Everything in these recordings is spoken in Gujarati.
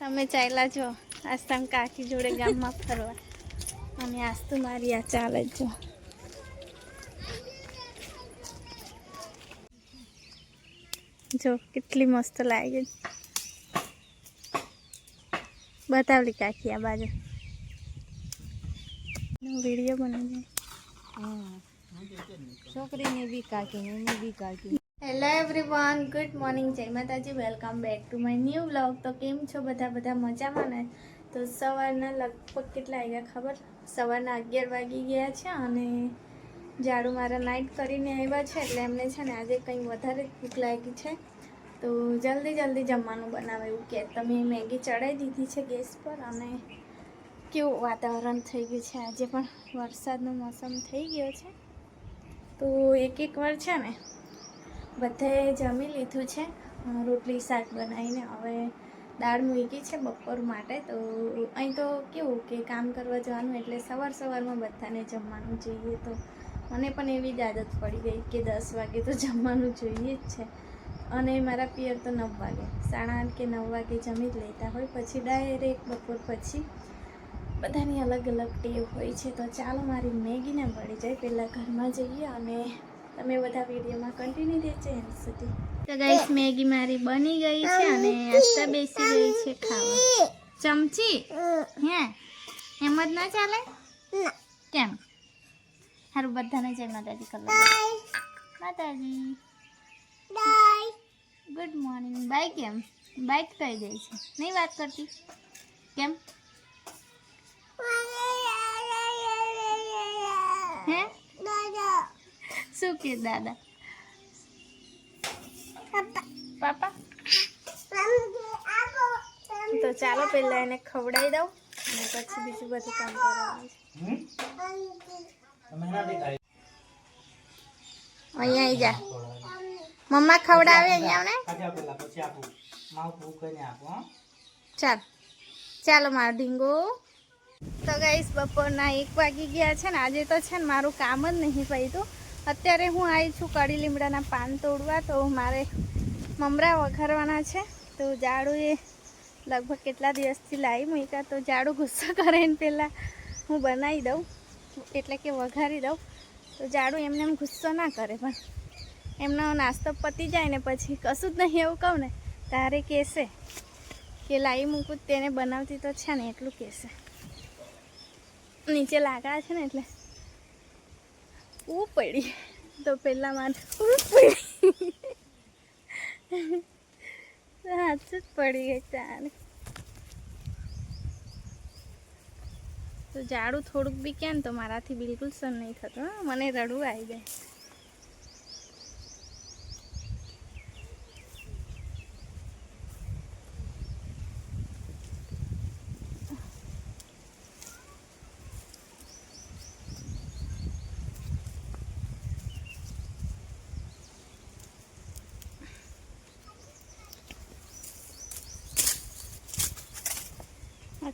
તમે ચાલ્યા છો આજ તમે કાકી જોડે ગામમાં ફરવા. અને આજ તો મારી આ ચાલે જ જો. કેટલી મસ્ત લાગે. બતાવલી કાકી આ બાજુ. વીડિયો બનાવી છોકરીને બી કાકી એને બી કાકી હેલો એવરીવન ગુડ મોર્નિંગ જય માતાજી welcome back to my new blog તો કેમ છો બધા? બધા મજામાં ને? તો સવારના લગભગ કેટલા આવ્યા ખબર? સવારના અગિયાર વાગી ગયા છે અને ઝાડુ મારા નાઇટ કરીને આવ્યા છે એટલે એમને છે ને આજે કંઈ વધારે ભૂખ લાગી છે. તો જલ્દી જલ્દી જમવાનું બનાવે એવું કે તમે મેગી ચડાવી દીધી છે ગેસ પર અને કેવું વાતાવરણ થઈ ગયું છે? આજે પણ વરસાદનો મોસમ થઈ ગયો છે. તો એક એક વાર છે ને બધાએ જમી લીધું છે. રોટલી, શાક બનાવીને. હવે દાળ મૂકી છે બપોર માટે. તો અહીં તો કેવું કે કામ કરવા જવાનું એટલે સવાર સવારમાં બધાને જમવાનું જોઈએ. તો મને પણ એવી જ આદત પડી ગઈ કે દસ વાગે તો જમવાનું જોઈએ જ છે. અને મારા પિયર તો નવ વાગે. સાડા આઠ કે નવ વાગે જમી જ લેતા હોય. પછી ડાયરેક્ટ બપોર પછી બધાની અલગ અલગ ટેવ હોય છે. તો ચાલો મારી મેગીને મળી જાય. પહેલાં ઘરમાં જઈએ અને તમે બધા વિડીયોમાં કન્ટિન્યુ રહેજો એમ સુધી. તો ગાઈસ મેગી મારી બની ગઈ છે અને આસ્તા બેસી ગઈ છે ખાવા. ચમચી? હે? એમ જ ના ચાલે? કેમ? સારું બધાને જય માતાજી કરો માતાજી. બાય ગુડ મોર્નિંગ બાય કેમ? બાય કહી જાય છે. નહીં વાત કરતી? કેમ? હે? શું કે દાદા પાપા તો ચાલો પહેલા એને ખવડાવી દઉં અને પછી બીજું બધું કામ કરવાનું છે અહીંયા આવી જા મમ્મા ખવડાવે અહીંયા ને ખાધા પેલા પછી આપું માવ ભૂખને આપો હો ચાલ ચાલો મારો ઢીંગો તો ગાઈસ બપોરના એક વાગી ગયા છે ને આજે તો છે ને મારું કામ જ નહીં પડ્યું અત્યારે હું આવી છું કડી લીમડાના પાન તોડવા, તો મારે મમરા વઘારવાના છે. તો જાડું એ લગભગ કેટલા દિવસથી લાવી મૂક્યા, તો જાડું ગુસ્સો કરે ને પહેલાં હું બનાવી દઉં, એટલે કે વઘારી દઉં. તો જાડું એમને એમ ગુસ્સો ના કરે, પણ એમનો નાસ્તો પતી જાય ને પછી કશું જ નહીં એવું કહું ને, તારે કહેશે કે લાવી મૂકું તેને બનાવતી તો છે ને, એટલું કહેશે. નીચે લાકડા છે ને એટલે ઉ પડી. તો પહેલાં માટે ઉ પડી. હાથ જ પડી ગઈ તારે. તો જાડું થોડુંક બી કેમ તો મારાથી બિલકુલ સન નહીં થતું મને રડવું આવી જાય.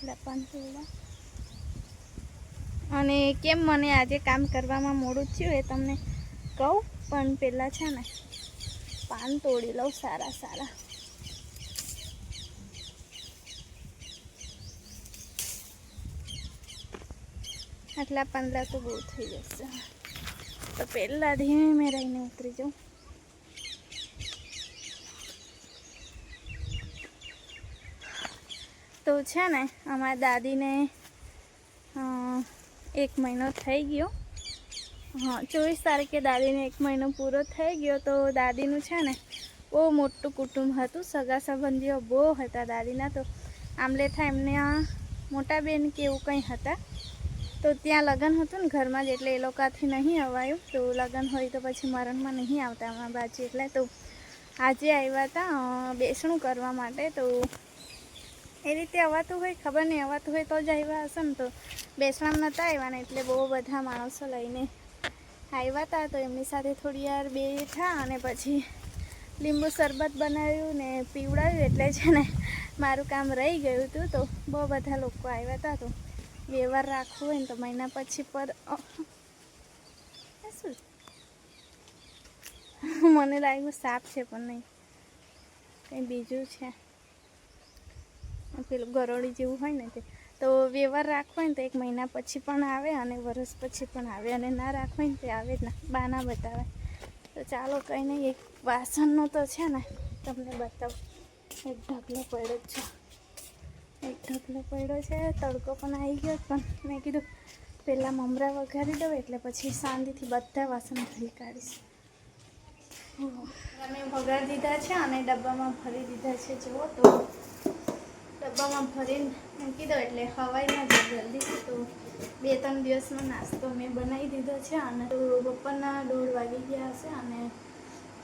પણ થોડા અને કેમ મને આજે કામ કરવામાં મોડું થયું એ તમને કહું, પણ પહેલાં છે ને, પાન તોડી લઉં સારા સારા. આટલા પાંદલા તો બહુ થઈ જશે. તો પહેલાં ધીમે રહીને ઉતરી જાઉં. તો છે ને, અમારા દાદીને એક મહિનો થઈ ગયો. હા, ચોવીસ તારીખે દાદીને એક મહિનો પૂરો થઈ ગયો તો દાદીનું છે ને, બહુ મોટું કુટુંબ હતું. સગા સંબંધીઓ બહુ હતા દાદીના તો. આમલેથા એમને આ મોટા બેન કે એવું કંઈ હતા. તો ત્યાં લગ્ન હતું ને ઘરમાં જ, એટલે એ લોકોથી નહીં અવાયું. તો લગ્ન હોય તો પછી મરણમાં નહીં આવતા, અમારા બાજુ. એટલે તો આજે આવ્યા હતા બેસણું કરવા માટે. તો એ રીતે અવાતું હોય, ખબર નહીં, અવાતું હોય તો જ આવ્યા હશે ને તો. બેસણામાં નહોતા આવ્યા ને એટલે બહુ બધા માણસો લઈને આવ્યા હતા તો એમની સાથે થોડી વાર બેઠા અને પછી લીંબુ શરબત બનાવ્યું ને પીવડાવ્યું, એટલે છે ને મારું કામ રહી ગયું હતું, તો બહુ બધા લોકો આવ્યા હતા તો વ્યવહાર રાખવું હોય ને તો મહિના પછી પર શું? મને લાગ્યું સાપ છે, પણ નહીં. કંઈ બીજું છે? પેલું ગરોળી જેવું હોય ને તે. તો વ્યવહાર રાખવો હોય ને તો એક મહિના પછી પણ આવે અને વરસ પછી પણ આવે. અને ના રાખવો ને તે આવે જ ના. બાના બતાવે. તો ચાલો કંઈ નહીં, એક વાસણનો તો છે ને, તમને બતાવું. એક ઢગલો પડ્યો જ છે. એક ઢગલો પડ્યો છે. તડકો પણ આવી ગયો પણ મેં કીધું પહેલાં મમરા વઘારી દઉં એટલે પછી શાંતિથી બધા વાસણ ધોઈ કાઢીશ. અમે વઘાર દીધા છે અને ડબ્બામાં ભરી દીધા છે. જુઓ તો ડબ્બામાં ભરીને મૂકી દો એટલે હવાઈ ના જાય જલ્દી. તો બે ત્રણ દિવસનો નાસ્તો મેં બનાવી દીધો છે અને બપોરના દોઢ વાગી ગયા હશે અને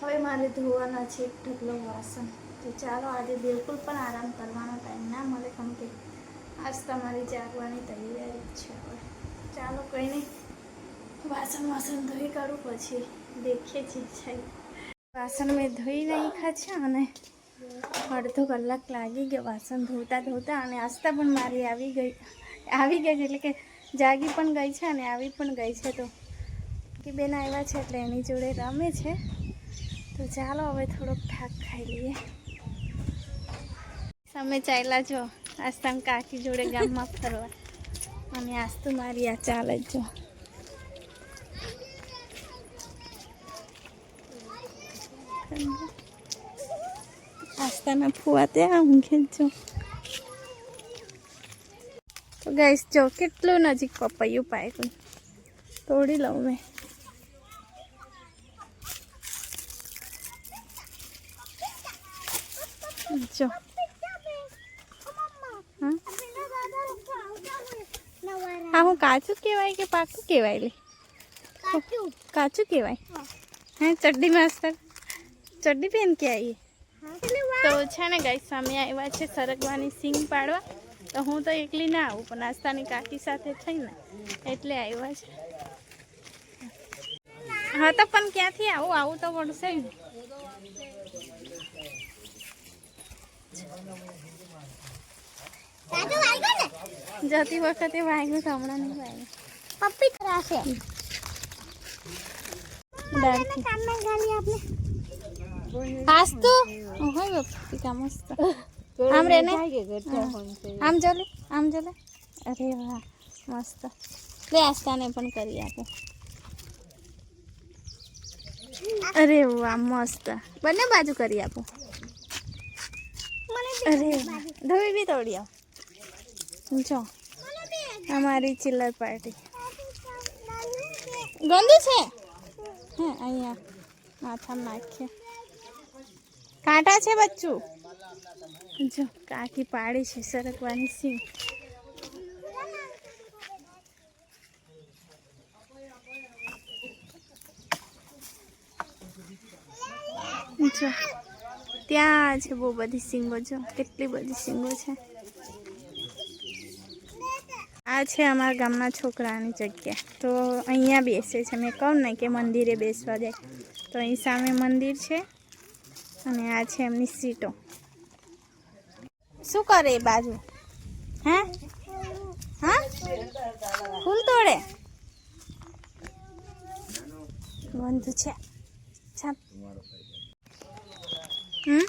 હવે મારે ધોવાના છે એક ઢગલો વાસણ. તો ચાલો આજે બિલકુલ પણ આરામ કરવાનો ટાઈમ ના મળે, કેમ કે આજ તમારી જાગવાની તૈયારી છે હવે. ચાલો કંઈ નહીં, વાસણ વાસણ ધોઈ કાઢું, પછી દેખીએ છીએ વાસણ મેં ધોઈ નાખ્યા છે અને અડધો કલાક લાગી ગયો વાસણ ધોતા ધોતા અને આસ્તા પણ મારી આવી ગઈ. આવી ગઈ એટલે કે જાગી પણ ગઈ છે અને આવી પણ ગઈ છે તો. કે બેન આવ્યા છે એટલે એની જોડે રમે છે. તો ચાલો હવે થોડોક ઠાક ખાઈ લઈએ. તમે ચાલ્યા જો આસ્તા કાકી જોડે ગામમાં ફરવા. અને આસ્તુ મારી આ ચાલે જ જો. આસ્તાના ફુવા ત્યાં ઊંઘે જ જો તો ગઈશ જો કેટલું નજીક પપૈયું પાક્યું તોડી લઉં મેં જો હા આ હું કાચું કહેવાય કે પાકું કહેવાય લે કાચું કહેવાય હા ચડ્ડી માસ્તર ચડ્ડી પહેન કે આવીએ તો છે ને ગાઈ સામે આવ્યા છે સરગવાની સિંગ પાડવા. તો હું તો એકલી ના આવું પણ નાસ્તાની કાકી સાથે થઈને એટલે આવ્યા છે. હા તો પણ ક્યાંથી આવું? આવું તો પડશે જતી વખતે વાગ્યું તો હમણાં નહીં વાગ્યું પપ્પી કરાશે ડાળથી કામે ગાલી આપને આજ আমরে હોય પપ્પિકા મસ્ત આમ રે ને આમ ચાલે આમ ચાલે અરે વાહ મસ્ત લે આસ્તાને પણ કરી આપો અરે વાહ મસ્ત બંને બાજુ કરી આપો અરે વાહ ધોઈ બી તોડી આવો જો અમારી ચિલ્લર પાર્ટી ગંદુ છે હે અહીંયા માથામાં નાખીએ કાંટા છે બચ્ચું? જો, કાકી પાડી છે સરકવાની સિંહ જો, ત્યાં છે બહુ બધી સિંગો જો કેટલી બધી સિંગો છે. આ છે અમારા ગામના છોકરાની જગ્યા. તો અહીંયા બેસે છે. મેં કહું ને કે મંદિરે બેસવા જાય તો અહીં સામે મંદિર છે. અને આ છે એમની સીટો. શું કરે એ બાજુ? હે? હા? ફૂલ તોડે? બંધુ છે. હમ?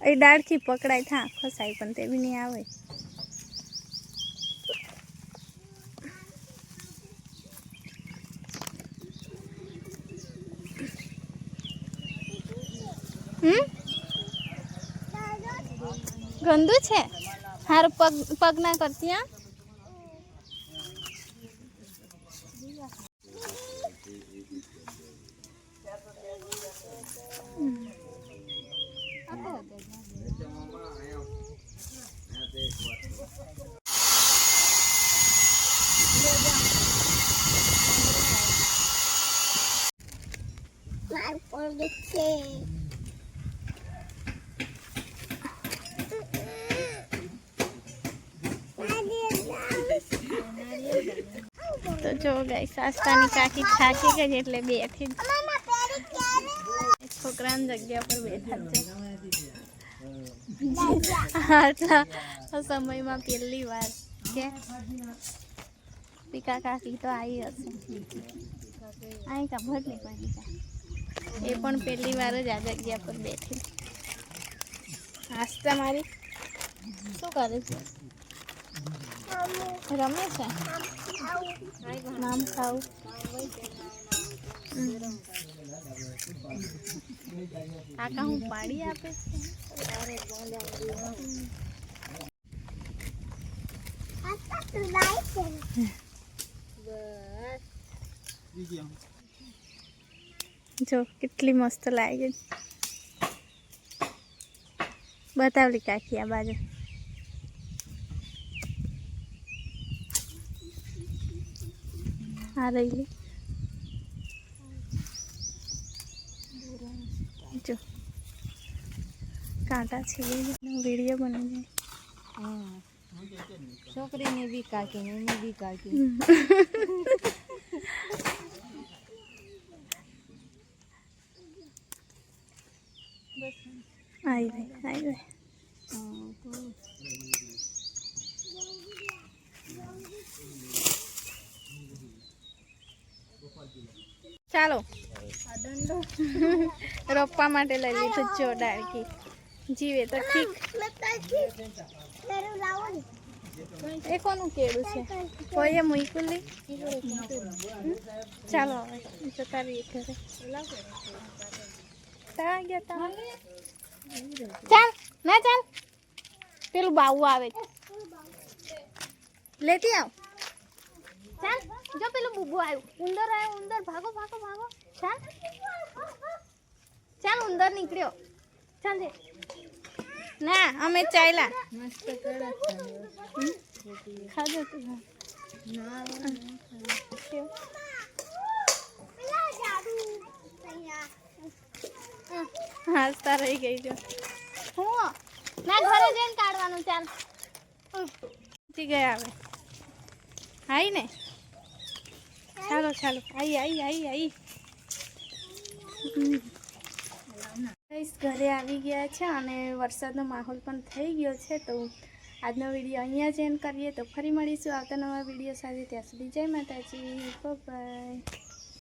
એ ડાળથી પકડાય થા ખસાય પણ તે બી નહીં આવે. ગંદુ છે? હારું પગ પગ ના કરતી હા? મારું પણ છે તો જો ગઈ કાકી થાકી ગઈ એટલે બેઠી છોકરાની જગ્યા પર બેઠા છે. સમયમાં પહેલી વાર કે પીકા કાકી તો આવી હશે. અહીં ખબર નહીં પડી એ પણ પહેલી વાર જ આ જગ્યા પર બેઠી. આસ્તા મારી? શું કરે છે? રમે છે? નામ ખાવ. આકા કાકા હું પાડી આપે જો કેટલી મસ્ત લાગે. બતાવલી કાકી આ બાજુ. આ રહીલી જો કાંટા છે વીડિયો બની હા છોકરીને બી કાકી ને એને બી કાકી જાય આવી ગઈ આવી ગઈ ચાલો. રોપવા માટે લઈ લીધું જો ડાળકી. જીવે તો ઠીક. એ કોનું કેળું છે. કોઈએ મૂક્યું લી ચાલો હવે જતા રહીએ ઘરે. ત્યાં ગયા તા. ચાલ ના ચાલ. પેલું બાવું આવે. લેતી આવ. ચાલ જો પેલું બુબુ આવ્યો ઉંદર આવ્યો ઉંદર. ભાગો ભાગો ભાગો. ચાલ. ચાલ ઉંદર નીકળ્યો. ચાલ દે ના અમે ચાલ્યા. મસ્ત ખાજો તું અહીંયા હાસતા રહી ગઈ જો. હું ના ઘરે જઈને કાઢવાનું ચાલ. ગયા હવે. આઈ ને. ચાલો ચાલો. આઈ આઈ આઈ આઈ. ઘરે આવી ગયા છે અને વરસાદનો માહોલ પણ થઈ ગયો છે, તો આજનો વીડિયો અહીંયા જ એન્ડ કરીએ. તો ફરી મળીશું આવતા નવા વીડિયો સાથે. ત્યાં સુધી જય માતાજી. બાય